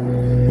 Yeah.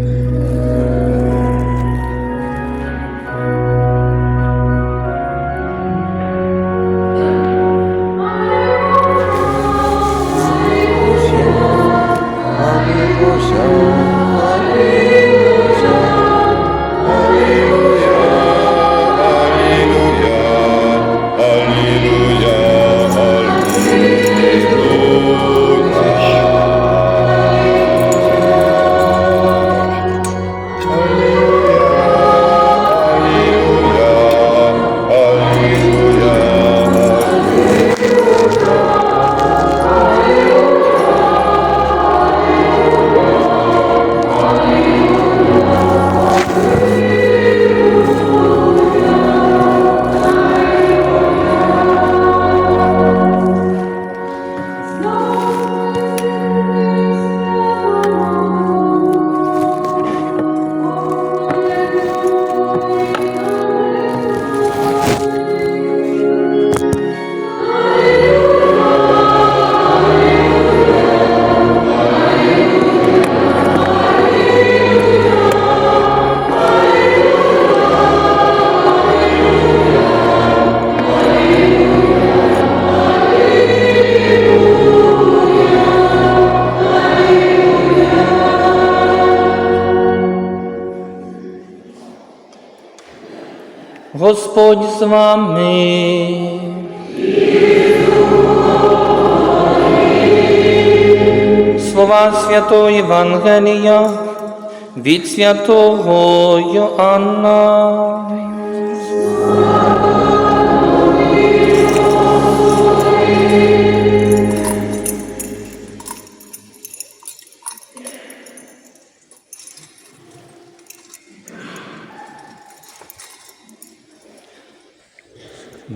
Вами. Слова святого Євангелія від святого Йоанна.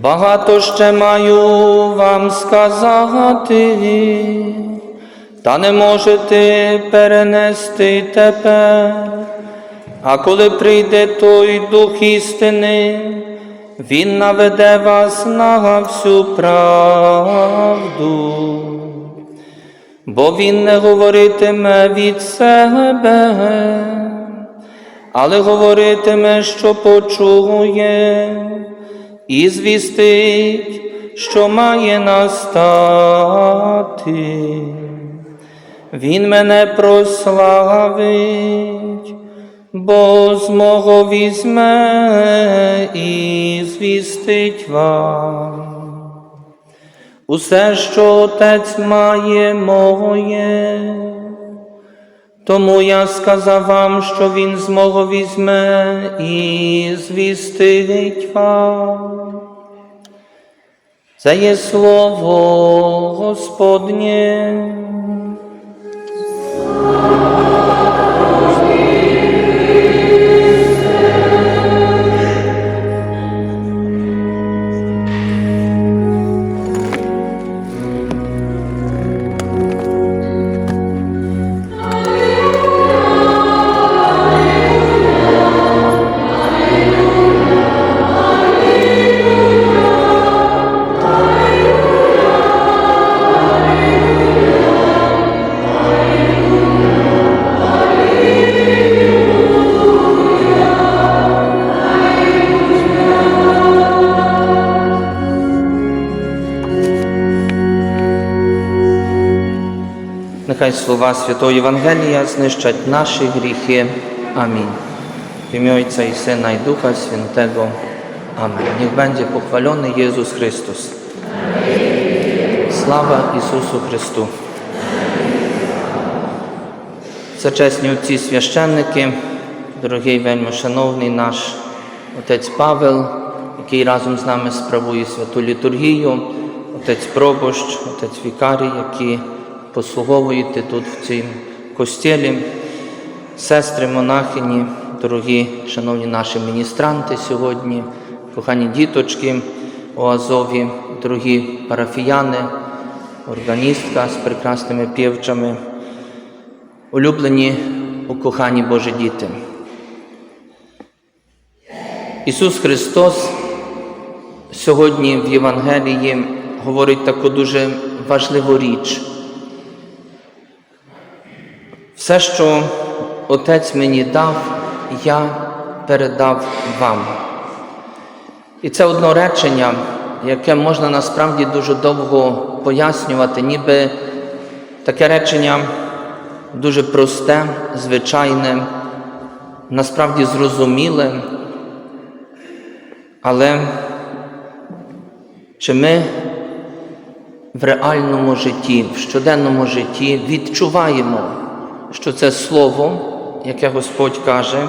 Багато ще маю вам сказати, та не можете перенести тепер. А коли прийде той Дух істини, Він наведе вас на всю правду, бо Він не говоритиме від себе, але говоритиме, що почує і звістить, що має настати. Він мене прославить, бо з мого візьме і звістить вам. Усе, що отець має моє, тому я сказав вам, що він з мого візьме і звістить вам. Це є слово Господнє. Нехай слова Святого Євангелія знищать наші гріхи. Амінь. W imię Ojca i Syna i Ducha Świętego. Amen. Niech będzie pochwalony Jezus Chrystus. Слава Ісусу Христу! Зачесні отці священники, дорогий вельми шановний наш отець Павел, який разом з нами справує святу літургію, отець Пробощ, отець Вікарій, які послуговуєте тут в цій костілі, сестри монахині, дорогі шановні наші міністранти сьогодні, кохані діточки у Азові, дорогі парафіяни, органістка з прекрасними півчами, улюблені укохані Божі діти. Ісус Христос сьогодні в Євангелії говорить таку дуже важливу річ. Все, що Отець мені дав, я передав вам. І це одно речення, яке можна насправді дуже довго пояснювати, ніби таке речення дуже просте, звичайне, насправді зрозуміле, але чи ми в реальному житті, в щоденному житті відчуваємо, що це слово, яке Господь каже,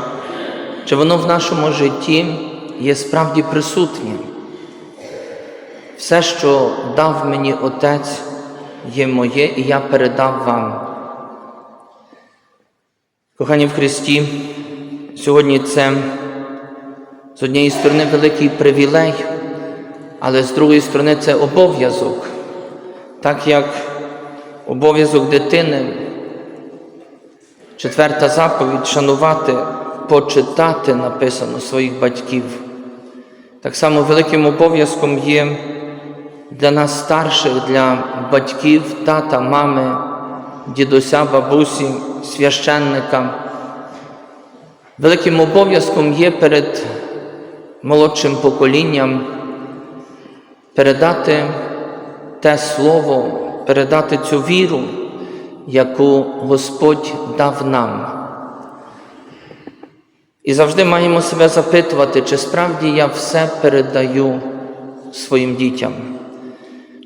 чи воно в нашому житті є справді присутнє? Все, що дав мені Отець, є моє, і я передав вам. Кохані в Христі, сьогодні це з однієї сторони великий привілей, але з другої сторони це обов'язок, так як обов'язок дитини, четверта заповідь шанувати, почитати написано своїх батьків. Так само великим обов'язком є для нас старших, для батьків, тата, мами, дідуся, бабусі, священника. Великим обов'язком є перед молодшим поколінням передати те слово, передати цю віру, яку Господь дав нам. І завжди маємо себе запитувати, чи справді я все передаю своїм дітям,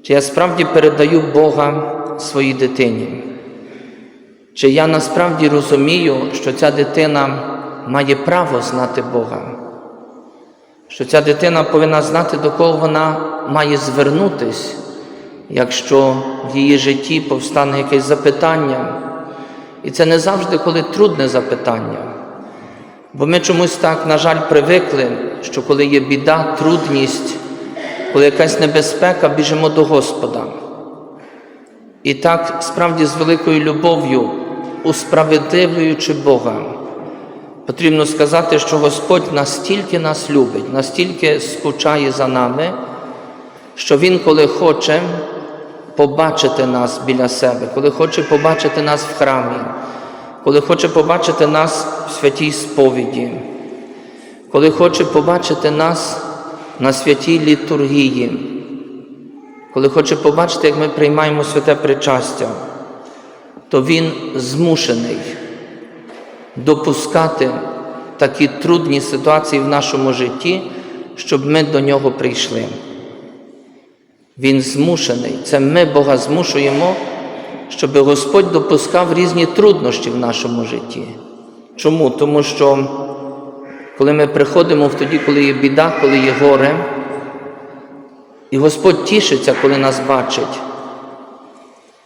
чи я справді передаю Бога своїй дитині, чи я насправді розумію, що ця дитина має право знати Бога, що ця дитина повинна знати, до кого вона має звернутись, якщо в її житті повстане якесь запитання. І це не завжди коли трудне запитання. Бо ми чомусь так, на жаль, привикли, що коли є біда, трудність, коли якась небезпека, біжимо до Господа. І так справді з великою любов'ю, усправедливлюючи Бога, потрібно сказати, що Господь настільки нас любить, настільки скучає за нами, що Він, коли хоче побачити нас біля себе, коли хоче побачити нас в храмі, коли хоче побачити нас в святій сповіді, коли хоче побачити нас на святій літургії, коли хоче побачити, як ми приймаємо святе причастя, то Він змушений допускати такі трудні ситуації в нашому житті, щоб ми до нього прийшли. Він змушений. Це ми Бога змушуємо, щоб Господь допускав різні труднощі в нашому житті. Чому? Тому що коли ми приходимо в тоді, коли є біда, коли є горе, і Господь тішиться, коли нас бачить,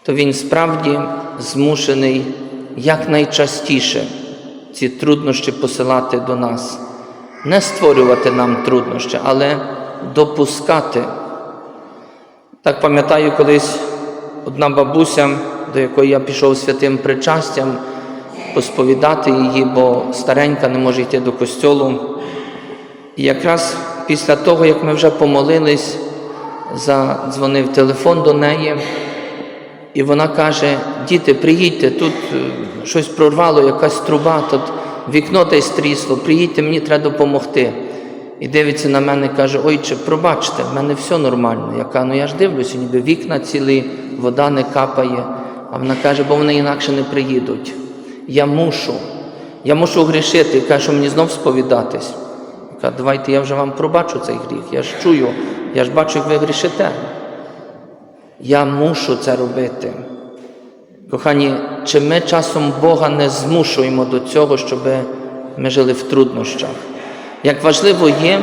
то Він справді змушений якнайчастіше ці труднощі посилати до нас, не створювати нам труднощі, але допускати. Так пам'ятаю колись одна бабуся, до якої я пішов святим причастям, посповідати її, бо старенька не може йти до костьолу. І якраз після того, як ми вже помолились, задзвонив телефон до неї, і вона каже: діти, приїдьте, тут е, щось прорвало, якась труба, тут вікно десь трісло, приїдьте, мені треба допомогти. І дивиться на мене і каже, ойче, пробачте, в мене все нормально. Я кажу, ну я ж дивлюся, ніби вікна цілі, вода не капає. А вона каже, бо вони інакше не приїдуть. Я мушу, я мушу грішити. І каже, що мені знов сповідатись. Я кажу, давайте я вже вам пробачу цей гріх. Я ж чую, я ж бачу, як ви грішите. Я мушу це робити. Кохані, чи ми часом Бога не змушуємо до цього, щоб ми жили в труднощах? Як важливо є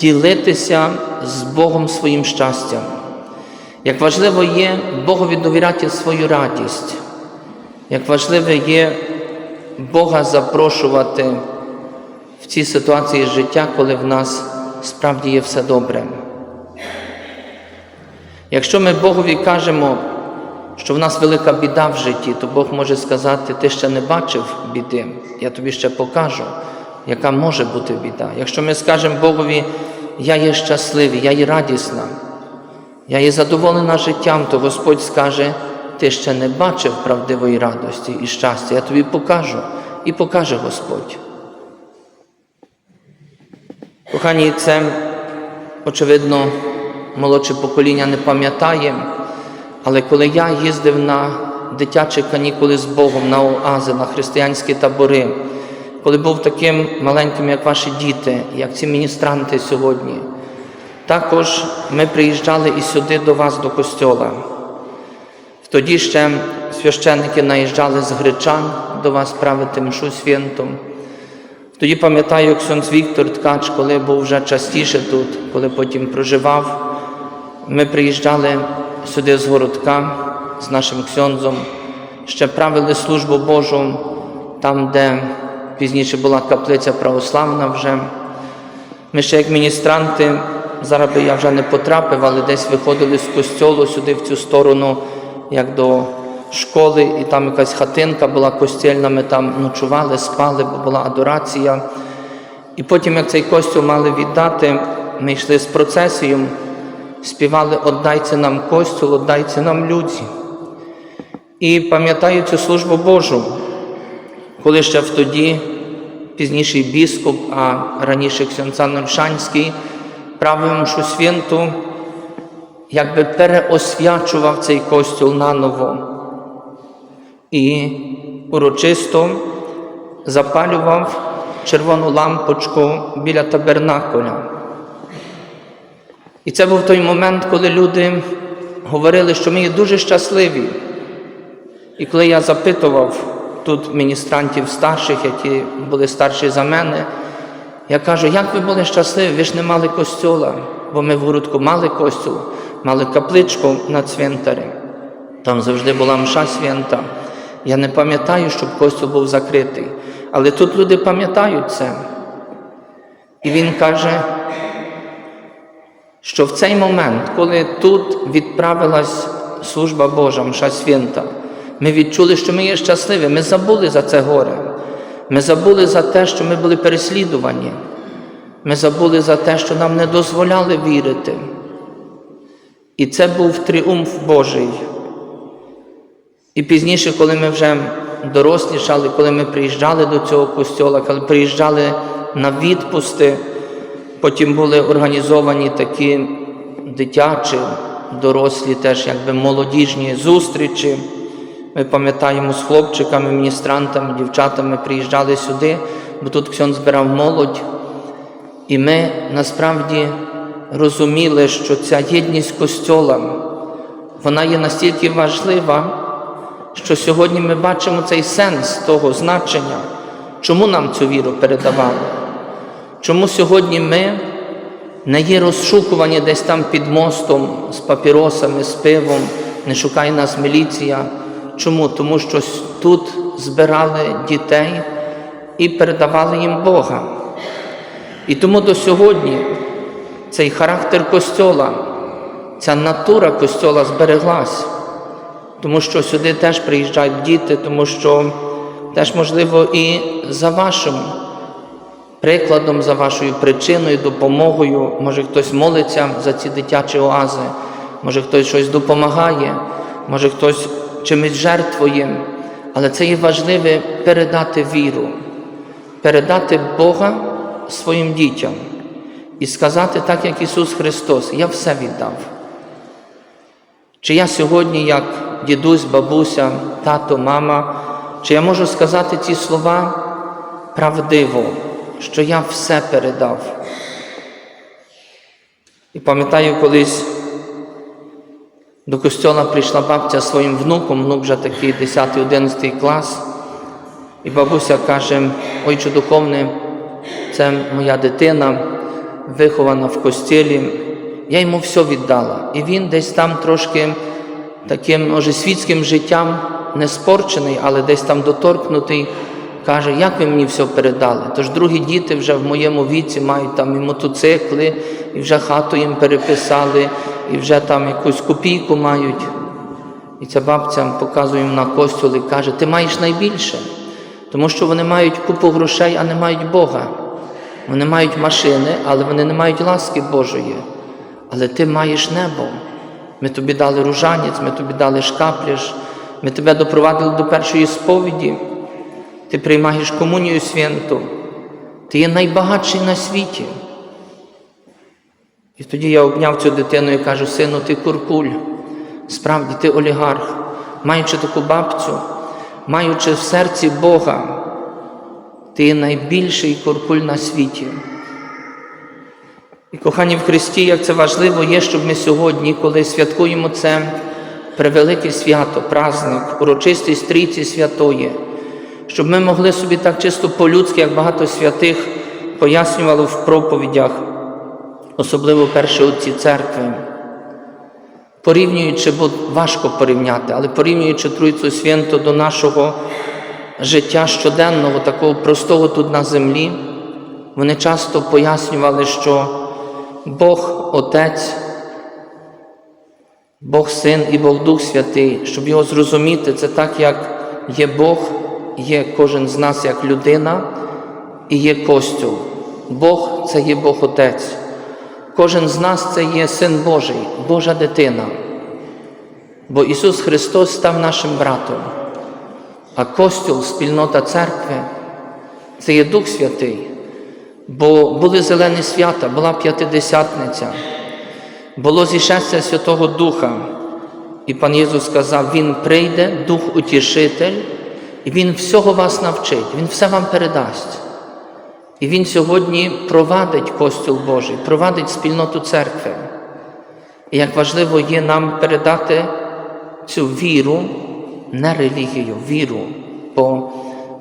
ділитися з Богом своїм щастям, як важливо є Богові довіряти свою радість, як важливо є Бога запрошувати в ці ситуації життя, коли в нас справді є все добре. Якщо ми Богові кажемо, що в нас велика біда в житті, то Бог може сказати, ти ще не бачив біди, я тобі ще покажу, яка може бути біда. Якщо ми скажемо Богові, я є щасливий, я є радісна, я є задоволена життям, то Господь скаже, ти ще не бачив правдивої радості і щастя, я тобі покажу, і покаже Господь. Кохані, це, очевидно, молодше покоління не пам'ятає, але коли я їздив на дитячі канікули з Богом на оази, на християнські табори, коли був таким маленьким, як ваші діти, як ці міністранти сьогодні, також ми приїжджали і сюди до вас, до костьола. Тоді ще священники наїжджали з гречан до вас правити мшу святом. Тоді пам'ятаю, Ксьонц Віктор Ткач, коли був вже частіше тут, коли потім проживав, ми приїжджали сюди з городка з нашим ксьонзом, ще правили службу Божу там, де пізніше була каплиця православна вже. Ми ще як міністранти, зараз би я вже не потрапив, але десь виходили з костьолу сюди в цю сторону, як до школи, і там якась хатинка була костільна, ми там ночували, спали, бо була адорація. І потім, як цей костюл мали віддати, ми йшли з процесією, співали «Отдайте нам костюл, отдайте нам людзі. І пам'ятаю цю службу Божу, коли ще в тоді пізніший біскуп, а раніше Ксьонцан Ольшанський, правив мшу святу, якби переосвячував цей костюл наново і урочисто запалював червону лампочку біля табернакуля. І це був той момент, коли люди говорили, що ми є дуже щасливі. І коли я запитував тут міністрантів старших, які були старші за мене, я кажу, як ви були щасливі, ви ж не мали костюла, бо ми в городку мали костюл, мали капличку на цвинтарі. Там завжди була мша свята. Я не пам'ятаю, щоб костюл був закритий. Але тут люди пам'ятають це. І він каже, що в цей момент, коли тут відправилась служба Божа, мша свята, ми відчули, що ми є щасливі. Ми забули за це горе. Ми забули за те, що ми були переслідувані. Ми забули за те, що нам не дозволяли вірити. І це був тріумф Божий. І пізніше, коли ми вже дорослішали, коли ми приїжджали до цього костьола, коли приїжджали на відпусти, потім були організовані такі дитячі, дорослі, теж якби молодіжні зустрічі. Ми пам'ятаємо з хлопчиками, міністрантами, дівчатами приїжджали сюди, бо тут Ксьон збирав молодь. І ми насправді розуміли, що ця єдність костьола, вона є настільки важлива, що сьогодні ми бачимо цей сенс того значення, чому нам цю віру передавали. Чому сьогодні ми не є розшукувані десь там під мостом з папіросами, з пивом, не шукає нас міліція. Чому? Тому що тут збирали дітей і передавали їм Бога. І тому до сьогодні цей характер костьола, ця натура костьола збереглась, тому що сюди теж приїжджають діти, тому що теж, можливо, і за вашим прикладом, за вашою причиною, допомогою, може хтось молиться за ці дитячі оази, може хтось щось допомагає, може хтось чимось жертвує, але це є важливе передати віру, передати Бога своїм дітям і сказати так, як Ісус Христос, я все віддав. Чи я сьогодні, як дідусь, бабуся, тато, мама, чи я можу сказати ці слова правдиво, що я все передав? І пам'ятаю, колись до костьола прийшла бабця своїм внуком, внук вже такий 10-11 клас, і бабуся каже, ойче духовне, це моя дитина, вихована в костілі, я йому все віддала. І він десь там трошки таким, може, світським життям не спорчений, але десь там доторкнутий, каже, як ви мені все передали? Тож другі діти вже в моєму віці мають там і мотоцикли, і вже хату їм переписали, і вже там якусь копійку мають. І ця бабця показує їм на костюл і каже, ти маєш найбільше, тому що вони мають купу грошей, а не мають Бога. Вони мають машини, але вони не мають ласки Божої. Але ти маєш небо. Ми тобі дали ружанець, ми тобі дали шкапляш, ми тебе допровадили до першої сповіді. Ти приймаєш комунію святу, ти є найбагатший на світі. І тоді я обняв цю дитину і кажу, сину, ти куркуль, справді ти олігарх, маючи таку бабцю, маючи в серці Бога, ти є найбільший куркуль на світі. І, кохані в Христі, як це важливо є, щоб ми сьогодні, коли святкуємо це превелике свято, праздник, урочистість Трійці Святої, щоб ми могли собі так чисто по-людськи, як багато святих пояснювало в проповідях, особливо перші отці церкви, порівнюючи, бо важко порівняти, але порівнюючи Тройцю Святу до нашого життя щоденного, такого простого тут на землі, вони часто пояснювали, що Бог Отець, Бог Син і Бог Дух Святий, щоб його зрозуміти, це так, як є Бог, є кожен з нас як людина і є Костюл. Бог це є Бог Отець. Кожен з нас це є Син Божий, Божа дитина. Бо Ісус Христос став нашим братом, а Костюл, спільнота церкви, це є Дух Святий. Бо були зелені свята, була п'ятидесятниця, було зішестя Святого Духа. І пан Єсус сказав, Він прийде, Дух Утішитель, і Він всього вас навчить, Він все вам передасть. І Він сьогодні провадить Костюл Божий, провадить спільноту церкви. І як важливо є нам передати цю віру, не релігію, віру. Бо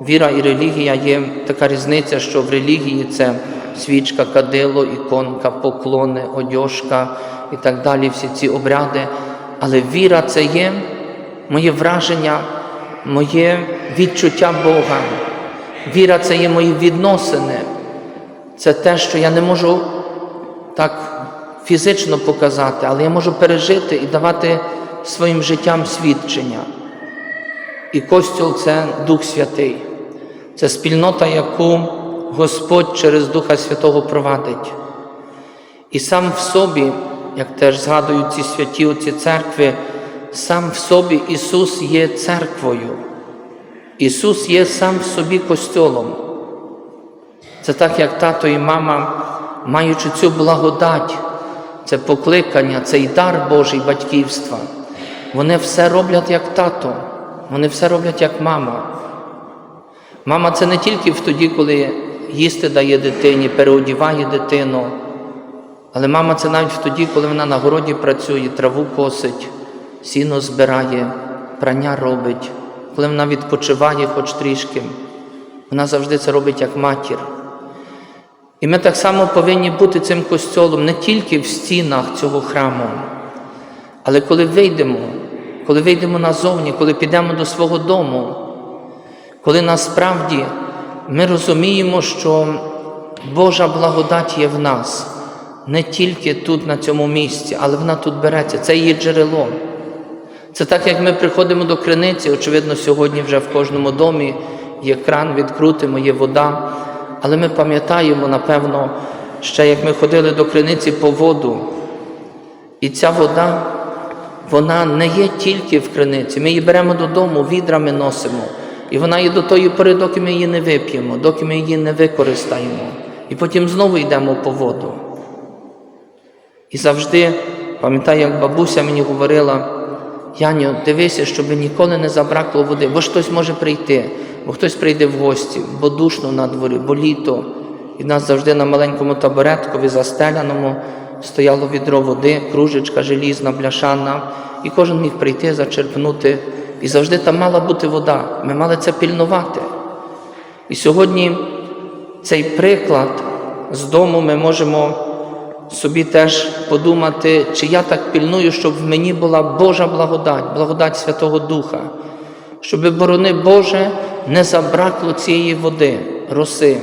віра і релігія є така різниця, що в релігії це свічка, кадило, іконка, поклони, одяжка і так далі, всі ці обряди. Але віра це є моє враження, моє відчуття Бога. Віра це є мої відносини. Це те, що я не можу так фізично показати, але я можу пережити і давати своїм життям свідчення. І Костюл це Дух Святий, це спільнота, яку Господь через Духа Святого провадить. І сам в собі, як теж згадують ці святі оці церкви, сам в собі Ісус є церквою. Ісус є сам в собі костьолом. Це так, як тато і мама, маючи цю благодать, це покликання, цей дар Божий батьківства, вони все роблять як тато, вони все роблять як мама. Мама це не тільки в тоді, коли їсти дає дитині, переодіває дитину, але мама це навіть в тоді, коли вона на городі працює, траву косить, сіно збирає, прання робить, коли вона відпочиває хоч трішки. Вона завжди це робить як матір. І ми так само повинні бути цим костьолом не тільки в стінах цього храму, але коли вийдемо, коли вийдемо назовні, коли підемо до свого дому, коли насправді ми розуміємо, що Божа благодать є в нас, не тільки тут, на цьому місці, але вона тут береться, це її джерело. Це так, як ми приходимо до криниці, очевидно, сьогодні вже в кожному домі є кран, відкрутимо, є вода. Але ми пам'ятаємо, напевно, ще як ми ходили до криниці по воду. І ця вода, вона не є тільки в криниці. Ми її беремо додому, відрами носимо. І вона є до тої пори, доки ми її не вип'ємо, доки ми її не використаємо. І потім знову йдемо по воду. І завжди, пам'ятаю, як бабуся мені говорила, Яню, дивися, щоб ніколи не забракло води, бо хтось може прийти, бо хтось прийде в гості, бо душно на дворі, бо літо. І в нас завжди на маленькому табуреткові застеляному стояло відро води, кружечка желізна, бляшана, і кожен міг прийти, зачерпнути. І завжди там мала бути вода. Ми мали це пільнувати. І сьогодні цей приклад з дому ми можемо собі теж подумати, чи я так пільную, щоб в мені була Божа благодать, благодать Святого Духа, щоб, борони Боже, не забракло цієї води, роси.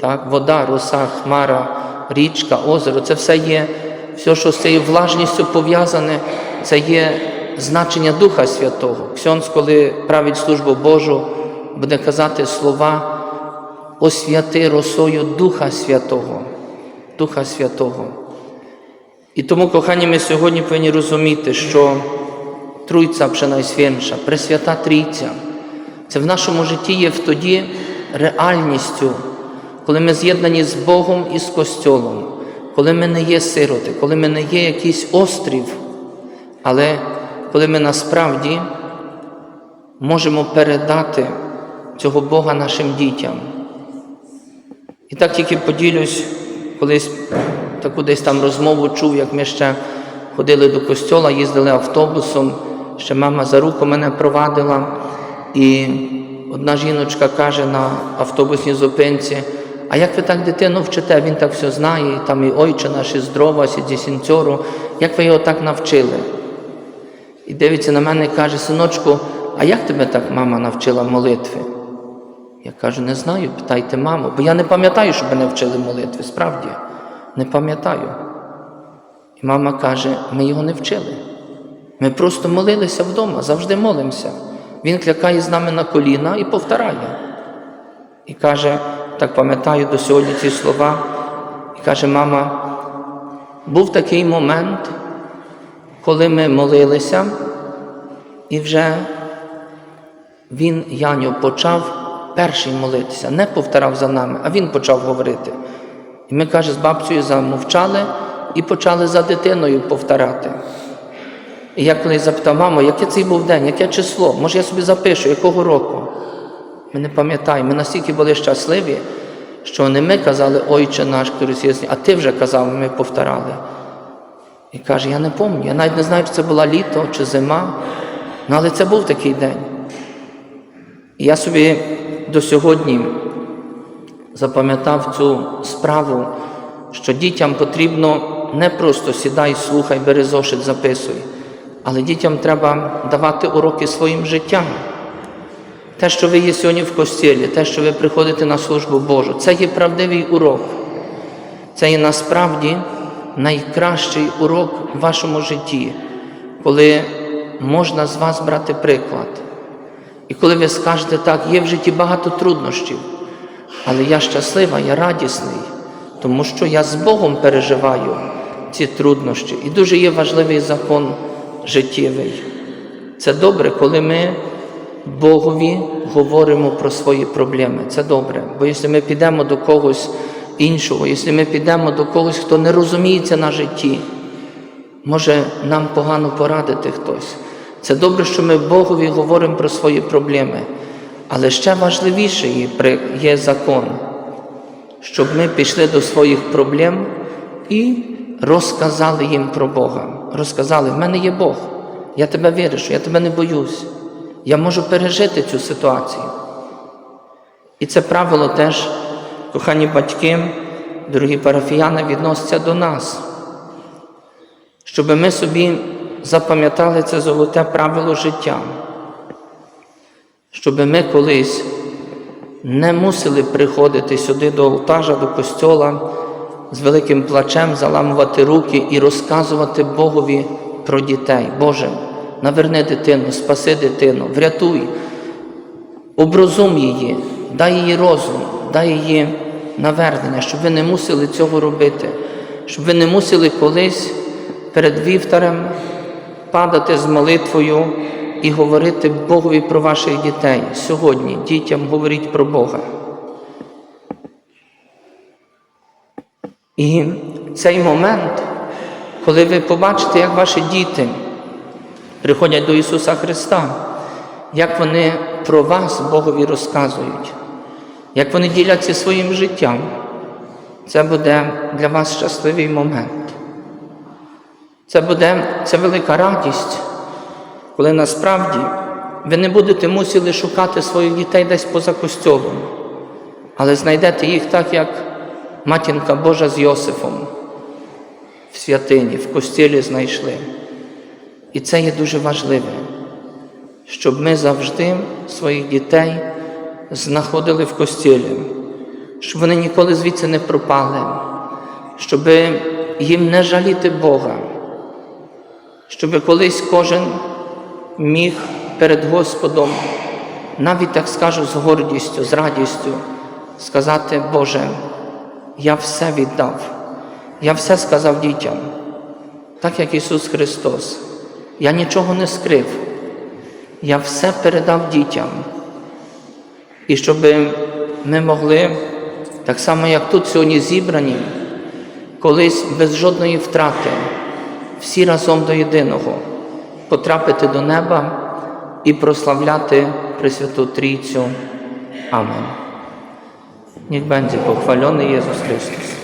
Так? Вода, роса, хмара, річка, озеро це все є, все, що з цією влажністю пов'язане, це є значення Духа Святого. Ксьонц, коли править службу Божу, буде казати слова освяти росою Духа Святого. Духа Святого. І тому, кохані, ми сьогодні повинні розуміти, що Тройця Пренайсвятша, Пресвята Трійця, це в нашому житті є тоді, реальністю, коли ми з'єднані з Богом і з Костьолом, коли ми не є сироти, коли ми не є якийсь острів, але коли ми насправді можемо передати цього Бога нашим дітям. І так тільки поділюсь, колись таку десь там розмову чув, як ми ще ходили до костьола, їздили автобусом, ще мама за руку мене провадила. І одна жіночка каже на автобусній зупинці, а як ви так дитину вчите? Він так все знає, там і ойче наш, і здрова, і дісінцьору, як ви його так навчили? І дивиться на мене і каже, синочку, а як тебе так мама навчила молитви? Я кажу, не знаю, питайте маму, бо я не пам'ятаю, що мене вчили молитви, справді, не пам'ятаю. І мама каже, ми його не вчили. Ми просто молилися вдома, завжди молимося. Він клякає з нами на коліна і повторяє. І каже, так пам'ятаю до сьогодні ці слова, і каже, мама, був такий момент, коли ми молилися, і вже він, Яню, почав перший молитися, не повторав за нами, а він почав говорити. І ми, каже, з бабцею замовчали і почали за дитиною повторяти. І я коли запитав, мамо, яке цей був день, яке число? Може, я собі запишу, якого року? Ми не пам'ятаємо. Ми настільки були щасливі, що не ми казали, Ойче наш, російський, а ти вже казав, ми повторали. І каже, я не пам'ятаю, я навіть не знаю, чи це була літо чи зима, ну, але це був такий день. І я собі до сьогодні запам'ятав цю справу, що дітям потрібно не просто сідай, слухай, бери зошит, записуй, але дітям треба давати уроки своїм життям. Те, що ви є сьогодні в костілі, те, що ви приходите на службу Божу, це є правдивий урок. Це є насправді найкращий урок в вашому житті, коли можна з вас брати приклад. І коли ви скажете так, є в житті багато труднощів, але я щаслива, я радісний, тому що я з Богом переживаю ці труднощі. І дуже є важливий закон життєвий. Це добре, коли ми Богові говоримо про свої проблеми. Це добре. Бо якщо ми підемо до когось іншого, якщо ми підемо до когось, хто не розуміється на житті, може нам погано порадити хтось. Це добре, що ми Богові говоримо про свої проблеми. Але ще важливіший є закон, щоб ми пішли до своїх проблем і розказали їм про Бога. Розказали, в мене є Бог, я тебе виришу, я тебе не боюсь. Я можу пережити цю ситуацію. І це правило теж, кохані батьки, дорогі парафіяни, відноситься до нас, щоб ми собі запам'ятали це золоте правило життя, щоб ми колись не мусили приходити сюди до алтажа, до костьола з великим плачем, заламувати руки і розказувати Богові про дітей. Боже, наверни дитину, спаси дитину, врятуй, оброзум її, дай їй розум, дай її навернення, щоб ви не мусили цього робити, щоб ви не мусили колись перед вівтарем падати з молитвою і говорити Богові про ваших дітей. Сьогодні дітям говоріть про Бога. І цей момент, коли ви побачите, як ваші діти приходять до Ісуса Христа, як вони про вас Богові розказують, як вони діляться своїм життям, це буде для вас щасливий момент. Це буде це велика радість, коли насправді ви не будете мусили шукати своїх дітей десь поза костьолом, але знайдете їх так, як матінка Божа з Йосифом в святині, в костілі знайшли. І це є дуже важливе, щоб ми завжди своїх дітей знаходили в костілі, щоб вони ніколи звідси не пропали, щоб їм не жаліти Бога щоб колись кожен міг перед Господом, навіть так скажу, з гордістю, з радістю, сказати, Боже, я все віддав, я все сказав дітям, так як Ісус Христос. Я нічого не скрив, я все передав дітям. І щоб ми могли, так само як тут сьогодні зібрані, колись без жодної втрати, всі разом до єдиного, потрапити до неба і прославляти Пресвяту Трійцю. Амен. Niech będzie pochwalony Jezus Chrystus.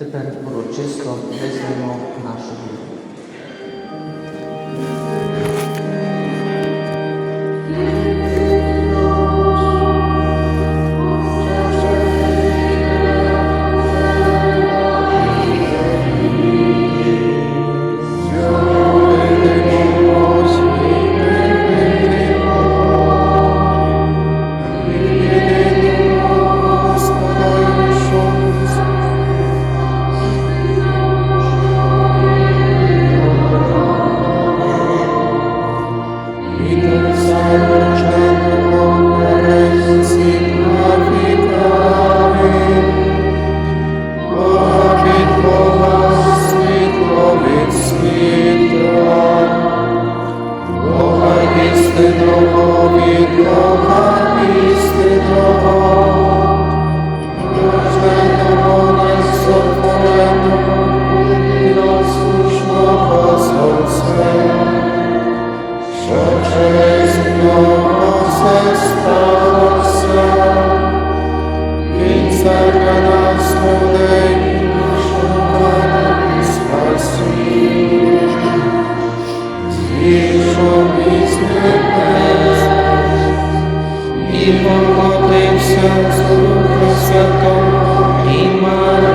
Тепер урочисто визнаємо нашу віру. істинного, від Бога істинного, рожденого, несотвореного, відослушного сонця, що через нього все сталося, Він серед нас людей, нашого спасіння. Зійшов і помолився з Духа Святого і Марії